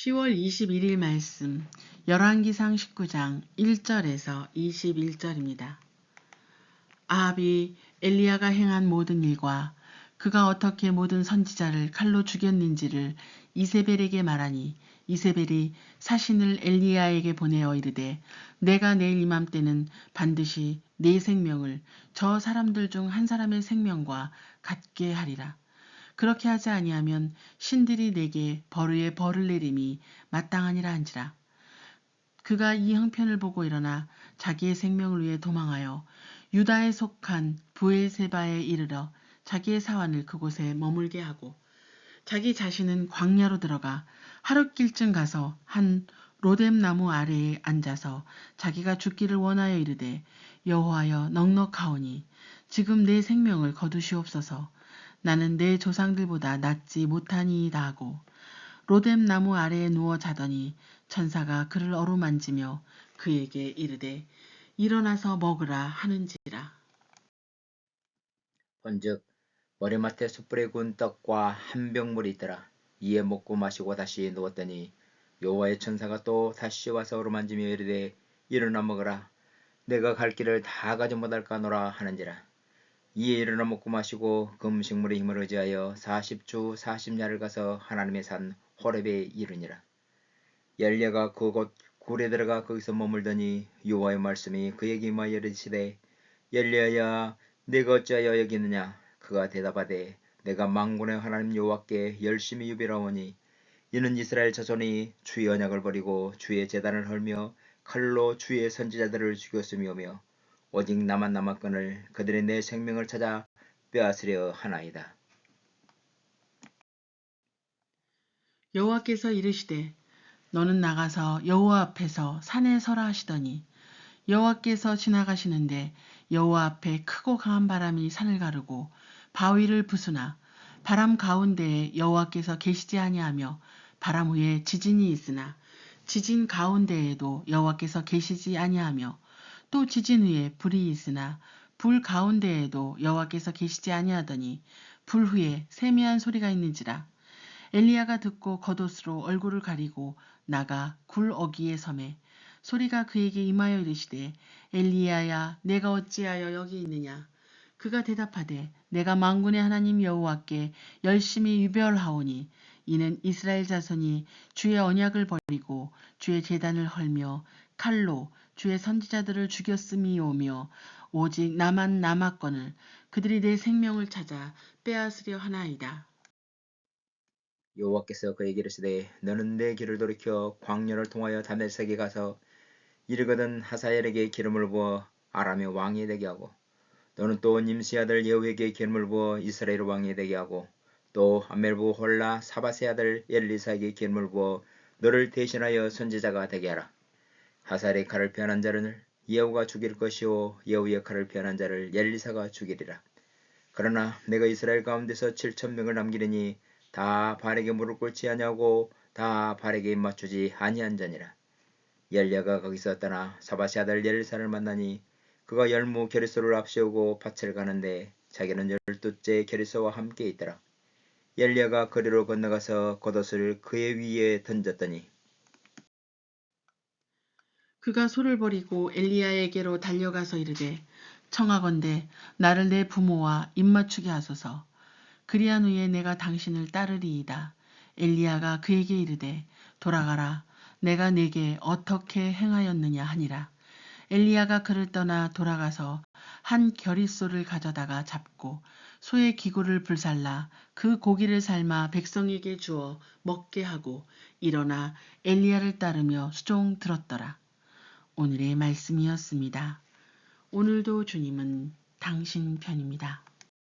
10월 21일 말씀 열왕기상 19장 1절에서 21절입니다. 아합이 엘리야가 행한 모든 일과 그가 어떻게 모든 선지자를 칼로 죽였는지를 이세벨에게 말하니 이세벨이 사신을 엘리야에게 보내어 이르되 내가 내일 이맘때는 반드시 내 생명을 저 사람들 중 한 사람의 생명과 같게 하리라. 그렇게 하지 아니하면 신들이 내게 벌의 벌을 내림이 마땅하니라 한지라. 그가 이 형편을 보고 일어나 자기의 생명을 위해 도망하여 유다에 속한 부엘세바에 이르러 자기의 사환을 그곳에 머물게 하고 자기 자신은 광야로 들어가 하룻길쯤 가서 한 로뎀 나무 아래에 앉아서 자기가 죽기를 원하여 이르되 여호와여 넉넉하오니 지금 내 생명을 거두시옵소서 나는 내 조상들보다 낫지 못하니이다 하고 로뎀 나무 아래에 누워 자더니 천사가 그를 어루만지며 그에게 이르되 일어나서 먹으라 하는지라. 본즉 머리맡에 숯불에 구운 떡과 한 병물이 있더라. 이에 먹고 마시고 다시 누웠더니 여호와의 천사가 또 다시 와서 어루만지며 이르되 일어나 먹으라. 내가 갈 길을 다 가지 못할까노라 하는지라. 이에 일어나 먹고 마시고 그 음식물의 힘을 의지하여 40주 40야를 가서 하나님의 산 호렙에 이르니라. 엘리야가 그곳 굴에 들어가 거기서 머물더니 여호와의 말씀이 그에게 임하여 이르시되 엘리야야 내가 어찌하여 여기 있느냐 그가 대답하되 내가 망군의 하나님 여호와께 열심히 유비라오니 이는 이스라엘 자손이 주의 언약을 버리고 주의 재단을 헐며 칼로 주의 선지자들을 죽였음이오며 오직 나만 남았건을 그들이 내 생명을 찾아 빼앗으려 하나이다. 여호와께서 이르시되 너는 나가서 여호와 앞에서 산에 서라 하시더니 여호와께서 지나가시는데 여호와 앞에 크고 강한 바람이 산을 가르고 바위를 부수나 바람 가운데에 여호와께서 계시지 아니하며 바람 후에 지진이 있으나 지진 가운데에도 여호와께서 계시지 아니하며 또 지진 후에 불이 있으나 불 가운데에도 여호와께서 계시지 아니하더니 불 후에 세미한 소리가 있는지라. 엘리야가 듣고 겉옷으로 얼굴을 가리고 나가 굴 어기에 섬에 소리가 그에게 임하여 이르시되 엘리야야 내가 어찌하여 여기 있느냐? 그가 대답하되 내가 망군의 하나님 여호와께 열심히 유별하오니 이는 이스라엘 자손이 주의 언약을 버리고 주의 재단을 헐며 칼로 주의 선지자들을 죽였음이오며 오직 나만 남았거늘 그들이 내 생명을 찾아 빼앗으려 하나이다. 여호와께서 그에게 이르시되 너는 내 길을 돌이켜 광야를 통하여 다메섹에 가서 이르거든 하사엘에게 기름을 부어 아람의 왕이 되게 하고 너는 또 님시 아들 예후에게 기름을 부어 이스라엘 왕이 되게 하고 또 아멜부 홀라 사바세 아들 엘리사에게 기름을 부어 너를 대신하여 선지자가 되게 하라. 하살의 칼을 피한 자를 예후가 죽일 것이요 예후의 칼을 피한 자를 엘리사가 죽이리라. 그러나 내가 이스라엘 가운데서 7천 명을 남기려니 다 발에게 무릎 꿇지 아니하고 다 발에게 맞추지 아니한 자니라. 엘리야가 거기서 떠나 사바시 아들 엘리사를 만나니 그가 열무 게리소를 앞세우고 밭을 가는데 자기는 열두째 게리소와 함께 있더라. 엘리야가 거리로 건너가서 겉옷을 그의 위에 던졌더니 그가 소를 버리고 엘리야에게로 달려가서 이르되 청하건대 나를 내 부모와 입맞추게 하소서 그리한 후에 내가 당신을 따르리이다. 엘리야가 그에게 이르되 돌아가라. 내가 네게 어떻게 행하였느냐 하니라. 엘리야가 그를 떠나 돌아가서 한 결의소를 가져다가 잡고 소의 기구를 불살라 그 고기를 삶아 백성에게 주어 먹게 하고 일어나 엘리야를 따르며 수종 들었더라. 오늘의 말씀이었습니다. 오늘도 주님은 당신 편입니다.